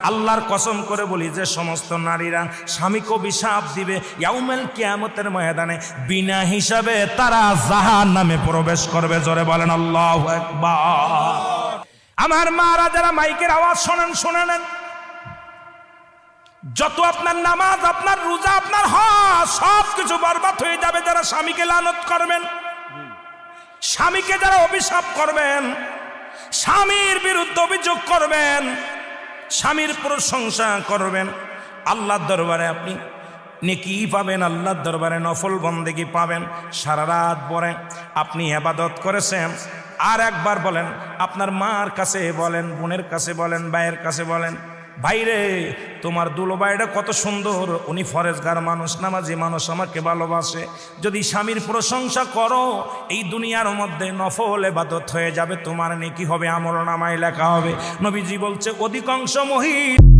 আল্লাহর কসম করে বলি যে সমস্ত নারীরা স্বামীকে অভিশাপ দিবে ইয়াউমেল কিয়ামতের ময়দানে, বিনা হিসাবে তারা জাহান নামে প্রবেশ করবে। জোরে বলেন, আল্লাহ আমার মারা যারা মাইকের আওয়াজ শোনেন শুনে যত আপনার নামাজ, আপনার রোজা, আপনার হজ, সব কিছু বরবাদ হয়ে যাবে যারা স্বামীকে লানত করবেন। স্বামীকে যারা অভিশাপ করবেন, স্বামীর বিরুদ্ধে অভিযোগ করবেন স্বামীর প্রশংসা করবেন। আল্লাহর দরবারে আপনি নেকি পাবেন, আল্লাহর দরবারে নফল বন্দেগি পাবেন। সারা রাত পরে আপনি আবাদত করেছেন। আর একবার বলেন, আপনার মার কাছে বলেন, বোনের কাছে বলেন, ভাইয়ের কাছে বলেন ভাইরে তোমার দুলো ভাইটা কত সুন্দর। উনি ফরেজগার মানুষ, নামাজি মানুষ, আমাকে ভালোবাসে। যদি স্বামীর প্রশংসা করো, এই দুনিয়ার মধ্যে নফল এবাদত হয়ে যাবে। তোমার নেকি হবে, আমল নামায় লেখা হবে। নবীজি বলছে, অধিকাংশ মহিলা